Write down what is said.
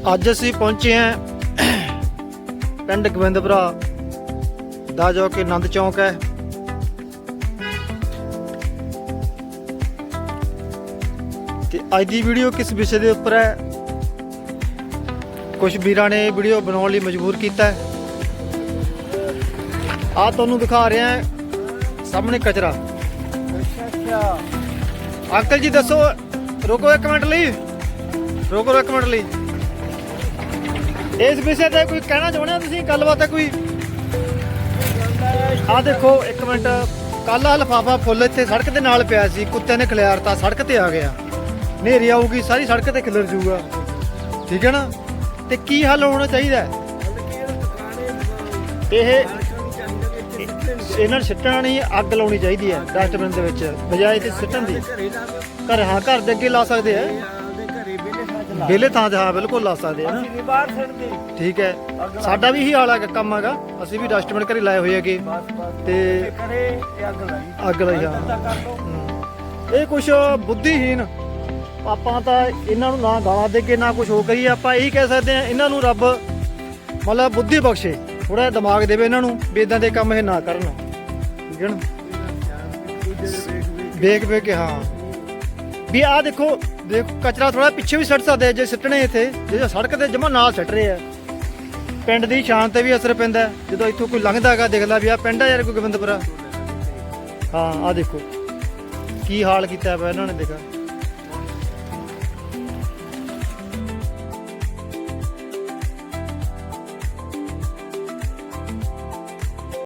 ਅੱਜ ਅਸੀਂ ਪਹੁੰਚੇ ਹਾਂ ਪਿੰਡ ਗੋਬਿੰਦਪੁਰਾ ਦਾ ਜੋ ਕਿ ਆਨੰਦ ਚੌਕ ਹੈ। ਤੇ ਅੱਜ ਦੀ ਵੀਡੀਓ ਕਿਸ ਵਿਸ਼ੇ ਦੇ ਉੱਪਰ ਹੈ? ਕੁਝ ਵੀਰਾਂ ਨੇ ਵੀਡੀਓ ਬਣਾਉਣ ਲਈ ਮਜਬੂਰ ਕੀਤਾ ਹੈ। ਆ ਤੁਹਾਨੂੰ ਦਿਖਾ ਰਿਹਾ ਹਾਂ ਸਾਹਮਣੇ ਕਚਰਾ। ਅੰਕਲ ਜੀ ਦੱਸੋ ਰੁਕੋ ਇੱਕ ਮਿੰਟ ਲਈ। ਰੁਕੋ ਇੱਕ ਮਿੰਟ ਲਈ। ਇਸ ਵਿਸ਼ੇ ਤੇ ਕੋਈ ਕਹਿਣਾ ਚਾਹੁੰਦੇ ਹੋ ਤੁਸੀਂ? ਗੱਲਬਾਤ ਹੈ ਕੋਈ ਆ ਦੇਖੋ, ਇੱਕ ਮਿੰਟ। ਕੱਲ ਆ ਲਫਾਫਾ ਫੁੱਲ ਇੱਥੇ ਸੜਕ ਦੇ ਨਾਲ ਪਿਆ ਸੀ। ਕੁੱਤੇ ਨੇ ਖਿਲਾਰਤਾ ਸੜਕ ਤੇ ਆ ਗਿਆ। ਨੇਰੀ ਆਊਗੀ, ਸਾਰੀ ਸੜਕ ਤੇ ਖਿਲਰ ਜੂਗਾ ਠੀਕ ਹੈ ਨਾ? ਤੇ ਕੀ ਹੱਲ ਹੋਣਾ ਚਾਹੀਦਾ ਹੈ? ਇਹ ਇਹਨਾਂ ਨੂੰ ਸਿੱਟਣਾ ਨਹੀਂ, ਅੱਗ ਲਾਉਣੀ ਚਾਹੀਦੀ ਹੈ, ਡਸਟਬਿਨ ਦੇ ਵਿੱਚ। ਬਜਾਏ ਤੇ ਸਿੱਟਣ ਦੀ। ਘਰ ਹਾਂ, ਘਰ ਦੇ ਅੱਗੇ ਲਾ ਸਕਦੇ ਆ। ਵਿਹਲੇ ਥਾਂ ਤੇ ਹਾਂ ਬਿਲਕੁਲ ਲਾ ਸਕਦੇ ਆ ਨਾ। ਬਾਹਰ ਛੱਡਦੇ ਠੀਕ ਹੈ। ਸਾਡਾ ਵੀ ਇਹੀ ਹਾਲ ਹੈ ਕੰਮ ਹੈਗਾ। ਅਸੀਂ ਵੀ ਡਸਟਬਿਨ ਘਰੇ ਲਾਏ ਹੋਏ ਹੈਗੇ। ਬਸ ਬਸ। ਤੇ ਕਰੇ ਤੇ ਅੱਗ ਲਾਈ। ਅੱਗ ਲਾਈ ਹਾਂ ਤਾਂ ਕਰ ਦੋ ਹਮ। ਇਹ ਕੁਛ ਬੁੱਧੀਹੀਨ ਆਪਾਂ ਤਾਂ ਇਹਨਾਂ ਨੂੰ ਨਾ ਗਾਲਾਂ ਦੇ ਕੇ ਨਾ ਕੁਝ ਹੋ ਕਰੀਏ ਆਪਾਂ ਇਹੀ ਕਹਿ ਸਕਦੇ ਆ ਇਹਨਾਂ ਨੂੰ ਰੱਬ ਮਤਲਬ ਬੁੱਧੀ ਬਖਸ਼ੇ। ਥੋੜਾ ਜਿਹਾ ਦਿਮਾਗ ਦੇਵੇ ਇਹਨਾਂ ਨੂੰ ਵੀ ਇਦਾਂ ਦੇ ਕੰਮ ਇਹ ਨਾ ਕਰਨ। ਠੀਕ ਹੈ ਨਾ? ਵੇਖ ਵੇਖ ਕੇ ਹਾਂ। ਵੀ ਆਹ ਦੇਖੋ ਦੇਖੋ, ਕਚਰਾ ਥੋੜਾ ਪਿੱਛੇ ਵੀ ਸੱਟ ਸਕਦੇ ਆ ਜੇ ਸਿੱਟਣੇ ਇੱਥੇ, ਜੇ ਸੜਕ ਤੇ ਜਮਾ ਨਾਲ ਸੱਟ ਰਹੇ ਆ। ਪਿੰਡ ਦੀ ਸ਼ਾਨ ਤੇ ਵੀ ਅਸਰ ਪੈਂਦਾ ਜਦੋਂ ਇੱਥੋਂ ਕੋਈ ਲੰਘਦਾ ਹੈਗਾ ਦਿਖਦਾ ਵੀ ਆ ਪਿੰਡ ਆ ਯਾਰ ਕੋਈ ਗੋਬਿੰਦਪੁਰਾ ਹਾਂ ਆ ਦੇਖੋ, ਕੀ ਹਾਲ ਕੀਤਾ ਪਿਆ ਇਹਨਾਂ ਨੇ ਦੇਖਾ।